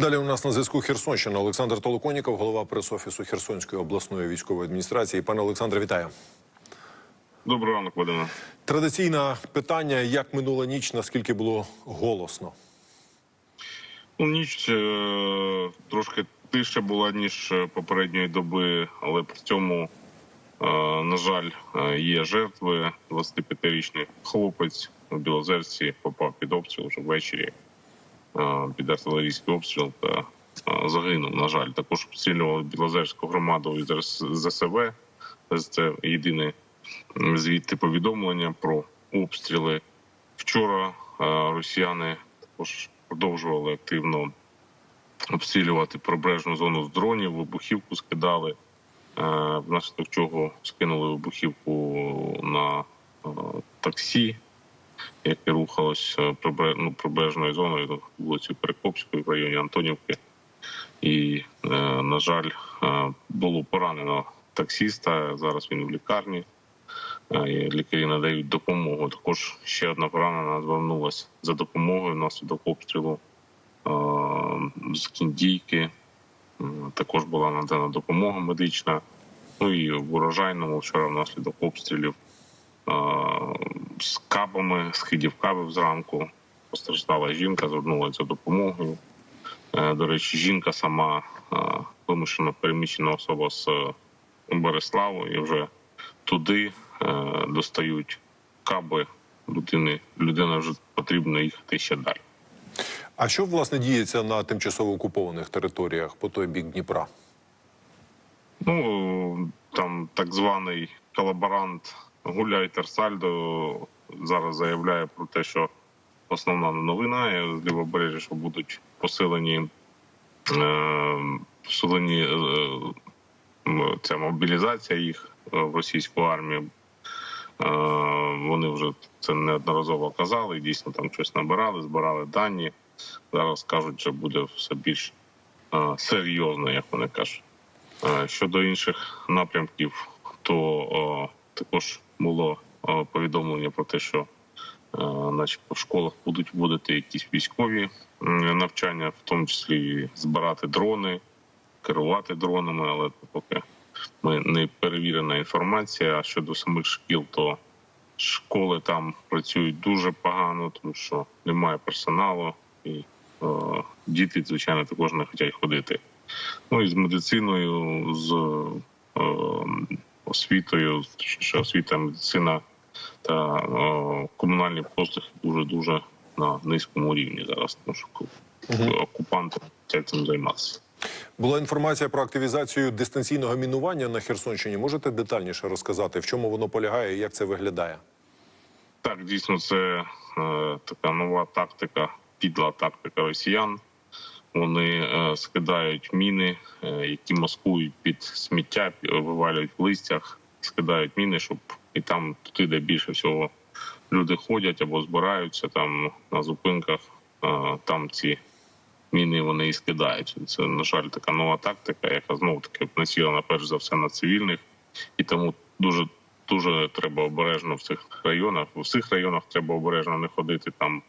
Далі у нас на зв'язку Херсонщина. Олександр Толоконіков, голова прес-офісу Херсонської обласної військової адміністрації. Пане Олександре, вітаю. Доброго ранку, Вадиме. Традиційне питання: як минула ніч, наскільки було голосно? Ну, ніч е, трошки тише була, ніж е, попередньої доби, але при цьому, е, на жаль, е, є жертви. 25-річний хлопець у Білозерці попав під обстріл вже ввечері під артилерійський обстріл та е, загинув. На жаль, також обстрілювали Білозерську громаду РС- ЗСВ. Це єдине звідти повідомлення про обстріли. Вчора е, росіяни також продовжували активно обстрілювати прибережну зону з дронів, вибухівку скидали, е, внаслідок чого скинули вибухівку на е, таксі, яке рухалось е, ну, прибережною зоною вулицю Перекопської в районі Антонівки. І, е, на жаль, е, було поранено таксіста. Зараз він в лікарні. Лікарі надають допомогу. Також ще одна поранена звернулася за допомогою внаслідок обстрілу з кіндійки. Також була надана допомога медична. Ну і в урожайному вчора внаслідок обстрілів з кабами, схидів кабів зранку. Постраждала жінка, звернулася за допомогою. Е, До речі, жінка сама е, вимушено переміщена особа з е, Береславу і вже туди достають каби людини. Людина вже потрібно їхати ще далі. А що власне діється на тимчасово окупованих територіях по той бік Дніпра? Ну там так званий колаборант Гуляй Терсальдо зараз заявляє про те, що основна новина з лівобережжя, що будуть посилені е, посилені е, ця мобілізація їх е, в російську армію. Вони вже це неодноразово казали, дійсно там щось набирали, збирали дані. Зараз кажуть, що буде все більш серйозно, як вони кажуть. Щодо інших напрямків, то також було повідомлення про те, що е, начебто в школах будуть вводити якісь військові навчання, в тому числі збирати дрони, керувати дронами, але поки ми не перевірена інформація. А щодо самих шкіл, то школи там працюють дуже погано, тому що немає персоналу, і е, діти, звичайно, також не хочуть ходити. Ну і з медициною, з е, освітою, точніше, освіта, медицина та е, комунальні послуги дуже дуже на низькому рівні зараз, тому що окупанти хочуть цим займатися. Була інформація про активізацію дистанційного мінування на Херсонщині. Можете детальніше розказати, в чому воно полягає і як це виглядає? Так, дійсно, це е, така нова тактика, підла тактика росіян. Вони е, скидають міни, е, які маскують під сміття, вивалюють в листях, скидають міни, щоб і там туди, де більше всього люди ходять або збираються там на зупинках, е, там ці міни вони і скидають. Це, на жаль, така нова тактика, яка знову таки націлена перш за все на цивільних, і тому дуже дуже треба обережно в цих районах. У всіх районах треба обережно не ходити там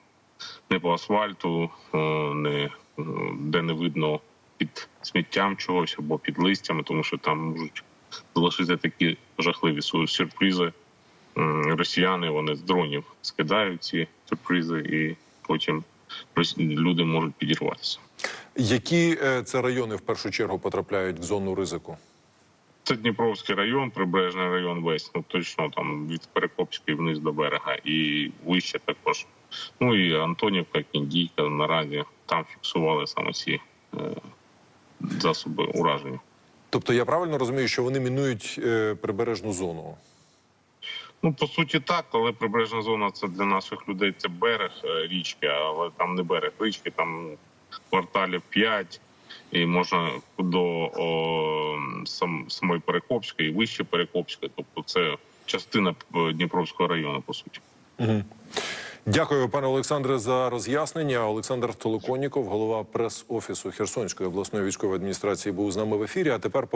не по асфальту, не де не видно під сміттям чогось або під листями, тому що там можуть залишити такі жахливі сюрпризи. Росіяни вони з дронів скидають ці сюрпризи, і потім люди можуть підірватися. Які е, це райони в першу чергу потрапляють в зону ризику? Це Дніпровський район, прибережний район весь, ну точно там від Перекопської вниз до берега, і вище також. Ну і Антонівка, Кіндійка наразі там фіксували саме ці е, засоби ураження. Тобто я правильно розумію, що вони мінують е, прибережну зону? Ну по суті, так, але прибережна зона це для наших людей це берег е, річки, але там не берег річки, там кварталів 5, і можна до о, сам, самої Перекопської, і вище Перекопської. Тобто це частина е, Дніпровського району, по суті. Дякую, пане Олександре, за роз'яснення. Олександр Толоконіков, голова прес-офісу Херсонської обласної військової адміністрації, був з нами в ефірі. А тепер